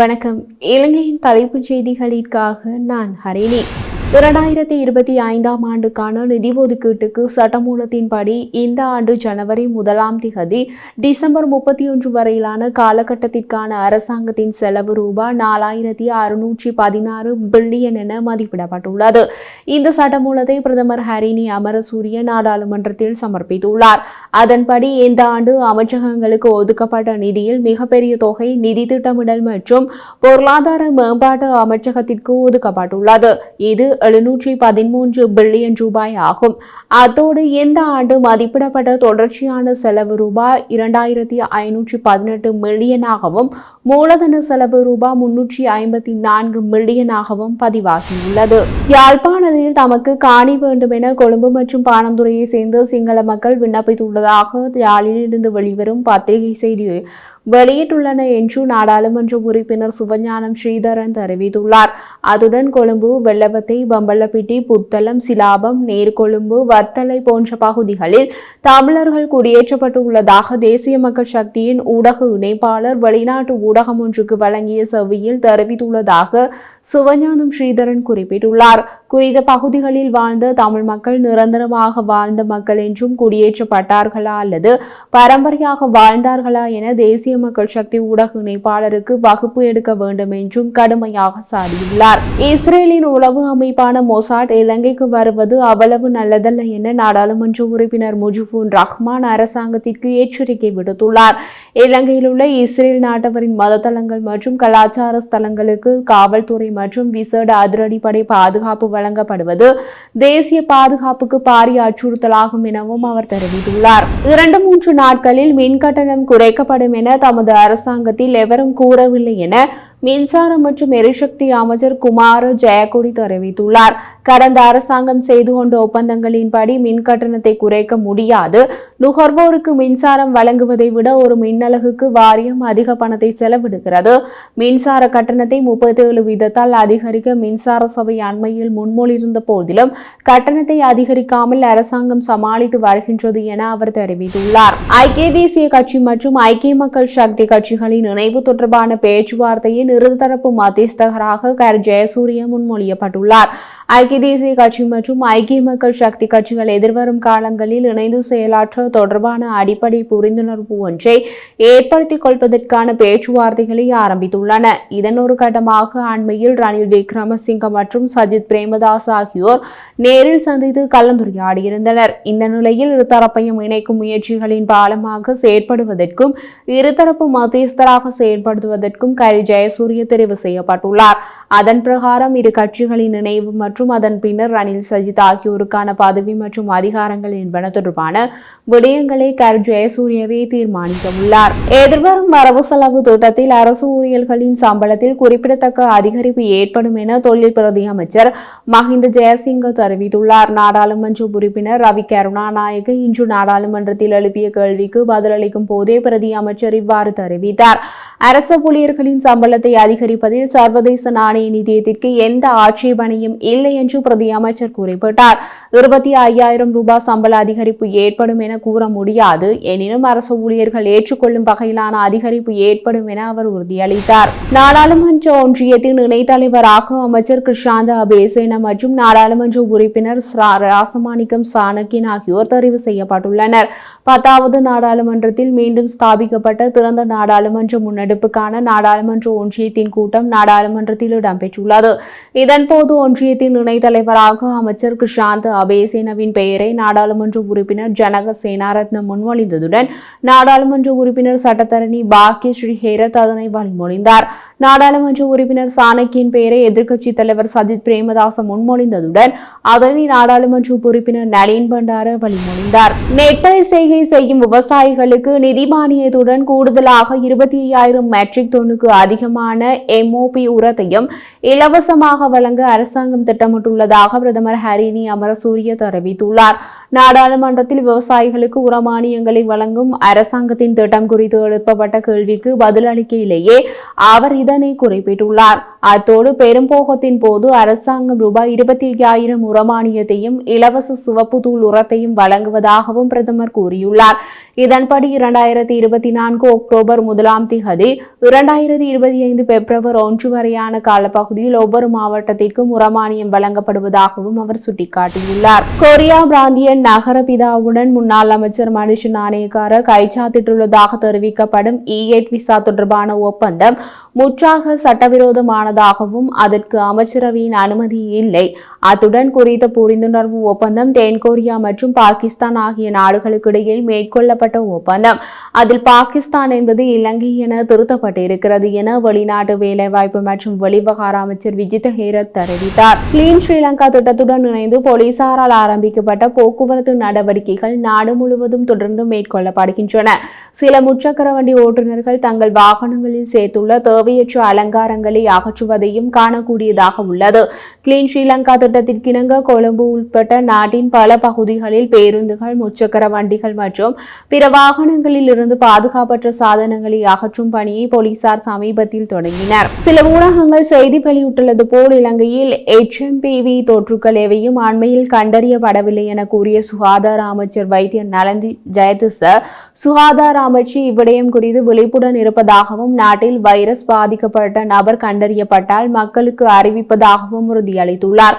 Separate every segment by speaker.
Speaker 1: வணக்கம். இலங்கையின் தலைப்புச் செய்திகளிற்காக நான் ஹரிணி. இரண்டாயிரத்தி இருபத்தி ஐந்தாம் ஆண்டுக்கான நிதி ஒதுக்கீட்டுக்கு சட்டமூலத்தின்படி இந்த ஆண்டு ஜனவரி முதலாம் திகதி டிசம்பர் முப்பத்தி ஒன்று வரையிலான காலகட்டத்திற்கான அரசாங்கத்தின் செலவு ரூபாய் நாலாயிரத்தி அறுநூற்றி பதினாறு பில்லியன் என மதிப்பிடப்பட்டுள்ளது. இந்த சட்டமூலத்தை பிரதமர் ஹரிணி அமரசூரிய நாடாளுமன்றத்தில் சமர்ப்பித்துள்ளார். அதன்படி இந்த ஆண்டு அமைச்சகங்களுக்கு ஒதுக்கப்பட்ட நிதியில் மிகப்பெரிய தொகை நிதி திட்டமிடல் மற்றும் பொருளாதார மேம்பாட்டு அமைச்சகத்திற்கு ஒதுக்கப்பட்டுள்ளது. இது எழுநூற்றி பதிமூன்று பில்லியன் ரூபாய் ஆகும். அத்தோடு இந்த ஆண்டு மதிப்பிடப்பட்ட தொடர்ச்சியான செலவு ரூபாய் இரண்டாயிரத்தி ஐநூற்றி பதினெட்டு மில்லியனாகவும் மூலதன செலவு ரூபாய் முன்னூற்றி ஐம்பத்தி நான்கு மில்லியனாகவும் பதிவாகியுள்ளது. யாழ்ப்பாணத்தில் தமக்கு காணி வேண்டும் என கொழும்பு மற்றும் பாணந்துறையை சேர்ந்த சிங்கள மக்கள் விண்ணப்பித்துள்ளதாக யாழில் இருந்து வெளிவரும் பத்திரிகை செய்தி வெளியிட்டுள்ளன என்று நாடாளுமன்ற உறுப்பினர் சுவஞானம் ஸ்ரீதரன் தெரிவித்துள்ளார். அதுடன் கொழும்பு வெள்ளவத்தை பம்பலப்பிட்டி புத்தளம் சிலாபம் நேர்கொழும்பு வத்தலை போன்ற பகுதிகளில் தமிழர்கள் குடியேற்றப்பட்டுள்ளதாக தேசிய மக்கள் சக்தியின் ஊடக இணைப்பாளர் வெளிநாட்டு ஊடகம் ஒன்றுக்கு வழங்கிய செவ்வியில் தெரிவித்துள்ளதாக சிவஞானம் ஸ்ரீதரன் குறிப்பிட்டுள்ளார். குறித்த பகுதிகளில் வாழ்ந்த தமிழ் மக்கள் நிரந்தரமாக வாழ்ந்த மக்கள் என்றும் குடியேற்றப்பட்டார்களா அல்லது பரம்பரையாக வாழ்ந்தார்களா என தேசிய மக்கள் சக்தி ஊடக இணைப்பாளருக்கு வகுப்பு எடுக்க வேண்டும் என்றும் கடுமையாக சாடியுள்ளார் இஸ்ரேலின் உளவு அமைப்பான மொசாட் இலங்கைக்கு வருவது அவ்வளவு நல்லதல்ல என நாடாளுமன்ற உறுப்பினர் முஜிபுர் ரஹ்மான் அரசாங்கத்திற்கு எச்சரிக்கை விடுத்துள்ளார். இலங்கையில் உள்ள இஸ்ரேல் நாட்டவரின் மதத்தலங்கள் மற்றும் கலாச்சார ஸ்தலங்களுக்கு காவல்துறை மற்றும் விசேட அதிரடிப்படை பாதுகாப்பு வழங்கப்படுவது தேசிய பாதுகாப்புக்கு பாரிய அச்சுறுத்தலாகும் எனவும் அவர் தெரிவித்துள்ளார். இரண்டு மூன்று நாட்களில் மின் கட்டணம் குறைக்கப்படும் என தமது அரசாங்கத்தில் எவரும் கூறவில்லை என மின்சாரம் மற்றும் எரிசக்தி அமைச்சர் குமார ஜெயக்கொடி தெரிவித்துள்ளார். கடந்த அரசாங்கம் செய்து கொண்ட ஒப்பந்தங்களின்படி மின் கட்டணத்தை குறைக்க முடியாது. நுகர்வோருக்கு மின்சாரம் வழங்குவதை விட ஒரு மின்னலகுக்கு வாரியம் அதிக பணத்தை செலவிடுகிறது. மின்சார கட்டணத்தை முப்பத்தி ஏழு வீதத்தால் அதிகரிக்க மின்சார சபை அண்மையில் முன்மொழியிருந்த போதிலும் கட்டணத்தை அதிகரிக்காமல் அரசாங்கம் சமாளித்து வருகின்றது என அவர் தெரிவித்துள்ளார். ஐக்கிய தேசிய கட்சி மற்றும் ஐக்கிய மக்கள் சக்தி கட்சிகளின் இணைவு தொடர்பான பேச்சுவார்த்தையின் இருதரப்பு மத்தியஸ்தகராக கர் ஜெயசூரிய முன்மொழியப்பட்டுள்ளார். ஐக்கிய தேசிய கட்சி மற்றும் ஐக்கிய மக்கள் சக்தி கட்சிகள் எதிர்வரும் காலங்களில் இணைந்து செயலாற்ற தொடர்பான அடிப்படை புரிந்துணர்வு ஒன்றை ஏற்படுத்திக் கொள்வதற்கான பேச்சுவார்த்தைகளை ஆரம்பித்துள்ளன. இதன் ஒரு கட்டமாக அண்மையில் ரணில் விக்ரமசிங்க மற்றும் சஜித் பிரேமதாஸ் ஆகியோர் நேரில் சந்தித்து கலந்துரையாடியிருந்தனர். இந்த நிலையில் இருதரப்பையும் இணைக்கும் முயற்சிகளின் பாலமாக செயற்படுவதற்கும் இருதரப்பு மத்தியஸ்தராக செயற்படுத்துவதற்கும் கரி ஜெயசூரிய தெரிவு செய்யப்பட்டுள்ளார். அதன் பிரகாரம் இரு கட்சிகளின் இணைவு மற்றும் மற்றும் அதன் பின்னர் ரணில் சஜித் ஆகியோருக்கான பதவி மற்றும் அதிகாரங்கள் என்பன தொடர்பான விடயங்களை கர் ஜெயசூரியவே தீர்மானிக்க உள்ளார் எதிர்வரும் வரவு செலவு திட்டத்தில் அரசு ஊழியர்களின் சம்பளத்தில் குறிப்பிடத்தக்க அதிகரிப்பு ஏற்படும் என தொழில் பிரதி அமைச்சர் மஹிந்த ஜெயசிங்க தெரிவித்துள்ளார். நாடாளுமன்ற உறுப்பினர் ரவி கருணாநாயக இன்று நாடாளுமன்றத்தில் எழுப்பிய கேள்விக்கு பதிலளிக்கும் போதே பிரதி அமைச்சர் இவ்வாறு தெரிவித்தார். அரச ஊழியர்களின் சம்பளத்தை அதிகரிப்பதில் சர்வதேச நாணய நிதியத்திற்கு எந்த ஆட்சேபனையும் இல்லை என்று பிரதி அமைச்சர் குறிப்பிட்டார். இருபத்தி ஐயாயிரம் ரூபாய் சம்பள அதிகரிப்பு ஏற்படும் என கூற முடியாது. எனினும் அரசு ஊழியர்கள் ஏற்றுக்கொள்ளும் வகையிலான அதிகரிப்பு ஏற்படும் என அவர் உறுதியளித்தார். நாடாளுமன்ற ஒன்றியத்தின் இணைத்தலைவராக அமைச்சர் கிருஷாந்த அபேசேன மற்றும் நாடாளுமன்ற உறுப்பினர் ராசமாணிக்கம் சாணக்கியன் ஆகியோர் தெரிவு செய்யப்பட்டுள்ளனர். பத்தாவது நாடாளுமன்றத்தில் மீண்டும் ஸ்தாபிக்கப்பட்ட திறந்த நாடாளுமன்ற முன்னணி முன்னெடுப்புக்கான நாடாளுமன்ற ஒன்றியத்தின் கூட்டம் நாடாளுமன்றத்தில் இடம்பெற்றுள்ளது. இதன்போது ஒன்றியத்தின் இணைத்தலைவராக அமைச்சர் கிருஷாந்த் அபேசேனவின் பெயரை நாடாளுமன்ற உறுப்பினர் ஜனக சேனாரத்ன முன்மொழிந்ததுடன் நாடாளுமன்ற உறுப்பினர் சட்டத்தரணி பாக்கிய ஸ்ரீஹேரத் அதனை வழிமொழிந்தார். நாடாளுமன்ற உறுப்பினர் சாணக்கியின் பெயரை எதிர்க்கட்சித் தலைவர் சஜித் பிரேமதாச முன்மொழிந்ததுடன் அதனை நாடாளுமன்ற உறுப்பினர் நளின் பண்டார வழிமொழிந்தார். நெற்பயிர் செய்கை செய்யும் விவசாயிகளுக்கு நிதி மானியத்துடன் கூடுதலாக இருபத்தி ஐயாயிரம் மெட்ரிக் டன்னுக்கு அதிகமான எம்ஓபி உரத்தையும் இலவசமாக வழங்க அரசாங்கம் திட்டமிட்டுள்ளதாக பிரதமர் ஹரினி அமரசூரிய தெரிவித்துள்ளார். நாடாளுமன்றத்தில் விவசாயிகளுக்கு உரமானியங்களை வழங்கும் அரசாங்கத்தின் திட்டம் குறித்து எழுப்பப்பட்ட கேள்விக்கு பதிலளிக்கையிலேயே அவர் இதனை குறிப்பிட்டுள்ளார். அத்தோடு பெரும்போகத்தின் போது அரசாங்கம் ரூபாய் இருபத்தி ஐயாயிரம் உரமானியத்தையும் இலவச சிவப்பு தூள் உரத்தையும் வழங்குவதாகவும் பிரதமர் கூறியுள்ளார். இதன்படி இரண்டாயிரத்தி இருபத்தி நான்கு அக்டோபர் முதலாம் திகதி இரண்டாயிரத்தி இருபத்தி ஐந்து பிப்ரவரி ஒன்று வரையான காலப்பகுதியில் ஒவ்வொரு மாவட்டத்திற்கும் உரமானியம் வழங்கப்படுவதாகவும் அவர் சுட்டிக்காட்டியுள்ளார். கொரியா பிராந்திய நகர பிதாவுடன் முன்னாள் அமைச்சர் மனுஷ நாணயக்கார கைச்சாத்திட்டுள்ளதாக தெரிவிக்கப்படும் இ எயிட் விசா தொடர்பான ஒப்பந்தம் முற்றாக சட்டவிரோதமான சட்டவிரோதமானதாகவும் அதற்கு அமைச்சரவையின் அனுமதி இல்லை. அத்துடன் குறித்த புரிந்துணர்வு ஒப்பந்தம் தென்கொரியா மற்றும் பாகிஸ்தான் ஆகிய நாடுகளுக்கு இடையில் மேற்கொள்ளப்பட்ட ஒப்பந்தம். அதில் பாகிஸ்தான் என்பது இலங்கை என திருத்தப்பட்டிருக்கிறது என வெளிநாட்டு வேலைவாய்ப்பு மற்றும் வெளிவகார அமைச்சர் விஜித் ஹேரத் தெரிவித்தார். கிளீன் ஸ்ரீலங்கா திட்டத்துடன் இணைந்து போலீசாரால் ஆரம்பிக்கப்பட்ட போக்குவரத்து நடவடிக்கைகள் நாடு முழுவதும் தொடர்ந்து மேற்கொள்ளப்படுகின்றன. சில முச்சக்கர வண்டி ஓட்டுநர்கள் தங்கள் வாகனங்களில் சேர்த்துள்ள தேவையற்ற அலங்காரங்களை அகற்றுவதையும் காணக்கூடியதாக உள்ளது. கிளீன் ஸ்ரீலங்கா சட்டத்திற்கிணங்க கொழும்பு உட்பட்ட நாட்டின் பல பகுதிகளில் பேருந்துகள் முச்சக்கர வண்டிகள் மற்றும் பிற வாகனங்களில் இருந்து பாதுகாப்பற்ற சாதனங்களை அகற்றும் பணியை போலீசார் சமீபத்தில் தொடங்கினர். சில ஊடகங்கள் செய்தி வெளியிட்டுள்ளது போல் இலங்கையில் எச்எம்பிவி தொற்றுக்கள் எவையும் அண்மையில் கண்டறியப்படவில்லை என கூறிய சுகாதார அமைச்சர் வைத்தியர் நலந்தி ஜெயதிச சுகாதார அமைச்சு இவ்விடயம் குறித்து விழிப்புடன் இருப்பதாகவும் நாட்டில் வைரஸ் பாதிக்கப்பட்ட நபர் கண்டறியப்பட்டால் மக்களுக்கு அறிவிப்பதாகவும் உறுதியளித்துள்ளார்.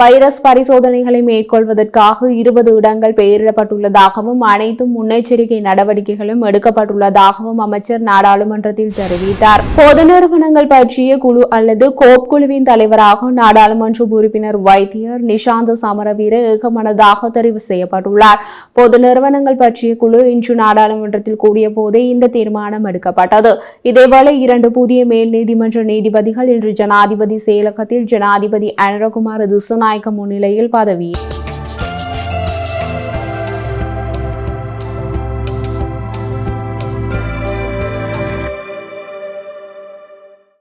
Speaker 1: வைரஸ் பரிசோதனைகளை மேற்கொள்வதற்காக இருபது இடங்கள் பெயரிடப்பட்டுள்ளதாகவும் அனைத்தும் முன்னெச்சரிக்கை நடவடிக்கைகளும் எடுக்கப்பட்டுள்ளதாகவும் அமைச்சர் நாடாளுமன்றத்தில் தெரிவித்தார். பொது நிறுவனங்கள் பற்றிய குழு அல்லது கோப் குழுவின் தலைவராக நாடாளுமன்ற உறுப்பினர் வைத்தியர் நிஷாந்த சமரவீர ஏகமனதாக தெரிவு செய்யப்பட்டுள்ளார். பொது நிறுவனங்கள் பற்றிய குழு இன்று நாடாளுமன்றத்தில் கூடிய போதே இந்த தீர்மானம் எடுக்கப்பட்டது. இதேவேளை இரண்டு புதிய மேல் நீதிமன்ற நீதிபதிகள் இன்று ஜனாதிபதி செயலகத்தில் ஜனாதிபதி அனுரகுமார் திசுநாயக்க முன்னிலையில் பதவி